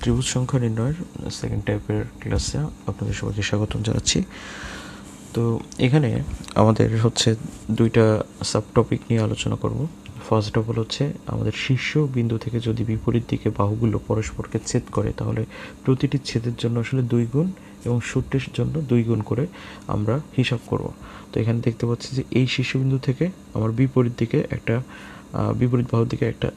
ত্রিভুজ সংখ্যা নির্ণয়ের সেকেন্ড টাইপের ক্লাসে আপনাদের সবাইকে স্বাগতম জানাচ্ছি। তো এখানে আমাদের হচ্ছে দুইটা সাব টপিক নিয়ে আলোচনা করব। ফার্স্ট অফ অল হচ্ছে আমাদের শীর্ষ বিন্দু থেকে যদি বিপরীত দিকে বাহুগুলো পরস্পরকে ছেদ করে, তাহলে প্রতিটি ছেদের জন্য আসলে দুই গুণ এবং সূত্রের জন্য দুই গুণ করে আমরা হিসাব করব। তো এখানে দেখতে পাচ্ছি যে এই শীর্ষবিন্দু থেকে আমার বিপরীত দিকে একটা বিপরীত বাহুর দিকে একটা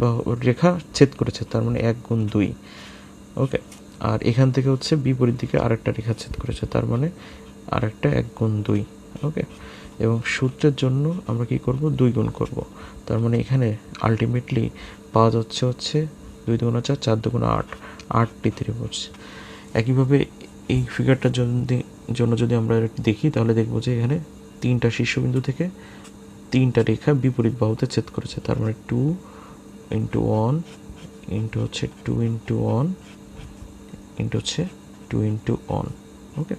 বা রেখা ছেদ করেছে, তার মানে এক গুণ দুই। ওকে, আর এখান থেকে হচ্ছে বিপরীত দিকে আরেকটা রেখা ছেদ করেছে, তার মানে আরেকটা এক গুণ দুই। ওকে, এবং সূত্রের জন্য আমরা কি করব? দুই গুণ করব। তার মানে এখানে আলটিমেটলি পাওয়া যাচ্ছে হচ্ছে দুই দুগুণা চার চার দুগুণা আট আটটি ত্রিভুজ। একইভাবে এই ফিগারটার জন্য যদি আমরা দেখি, তাহলে দেখব যে এখানে তিনটা শীর্ষবিন্দু থেকে তিনটা রেখা বিপরীত বাহুতে ছেদ করেছে, তার মানে টু ইন্টু ওয়ান ইন্টু হচ্ছে টু ইন্টু ওয়ান ইন্টু হচ্ছে টু ইন্টু ওয়ান ওকে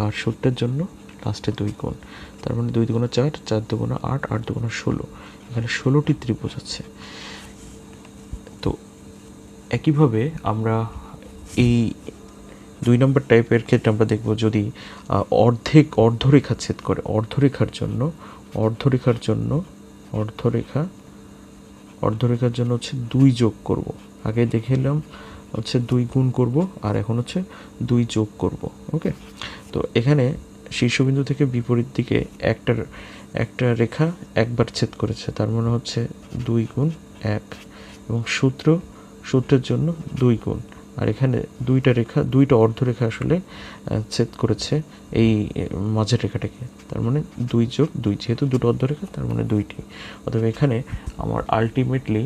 আর সূত্রের জন্য লাস্টে দুই গুণ। তার মানে দুই দুগুণা চার চার দুগুণা আট আট দুগুণা ষোলো। এখানে ষোলোটি ত্রিভুজ আছে। তো একইভাবে আমরা এই দুই নম্বর টাইপের ক্ষেত্রে আমরা দেখব যদি অর্ধেক অর্ধরেখা ছেদ করে, অর্ধরেখার জন্য অর্ধরেখার জন্য, অর্ধরেখা অর্ধরেখার জন্য হচ্ছে দুই যোগ করব। আগে দেখে নিলাম, হচ্ছে দুই গুণ করব আর এখন হচ্ছে দুই যোগ করব, ওকে? তো এখানে শীর্ষবিন্দু থেকে বিপরীত দিকে একটা একটা রেখা একবার ছেদ করেছে, তার মানে হচ্ছে দুই গুণ এক এবং সূত্র, সূত্রের জন্য দুই গুণ। আর এখানে দুইটা রেখা, দুইটা অর্ধরেখা আসলে ছেদ করেছে এই মাঝের রেখাটাকে। তার মানে দুই যোগ দুই, যেহেতু দুটো অর্ধরেখা, তার মানে দুইটি। অতএব এখানে আমার আলটিমেটলি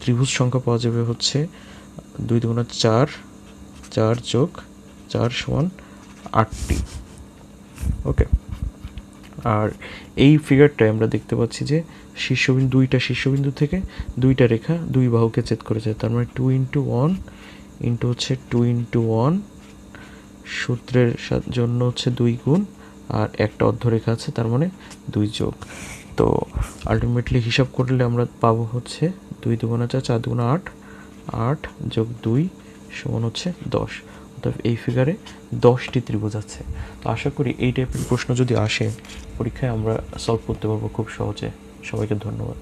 ত্রিভুজ সংখ্যা পাওয়া যাবে হচ্ছে দুই দুগুণা চার চার যোগ চার সমান আটটি। ওকে আর এই ফিগারটায় আমরা দেখতে পাচ্ছি যে শীর্ষবিন্দু, দুইটা শীর্ষবিন্দু থেকে দুইটা রেখা দুই বাহুকে ছেদ করেছে। তার মানে টু ইন্টু ওয়ান ইন্টু হচ্ছে টু ইন্টু ওয়ান সূত্রের জন্য হচ্ছে দুই গুণ, আর একটা অর্ধরেখা আছে, তার মানে দুই যোগ। তো আলটিমেটলি হিসাব করলে আমরা পাবো হচ্ছে দুই দুগুণা চার চার দুগুণা আট আট যোগ দুই সমান হচ্ছে দশ। অর্থাৎ এই ফিগারে দশটি ত্রিভুজ আছে। তো আশা করি এই টাইপের প্রশ্ন যদি আসে, পরীক্ষায় আমরা সলভ করতে পারব খুব সহজে। সবাইকে ধন্যবাদ।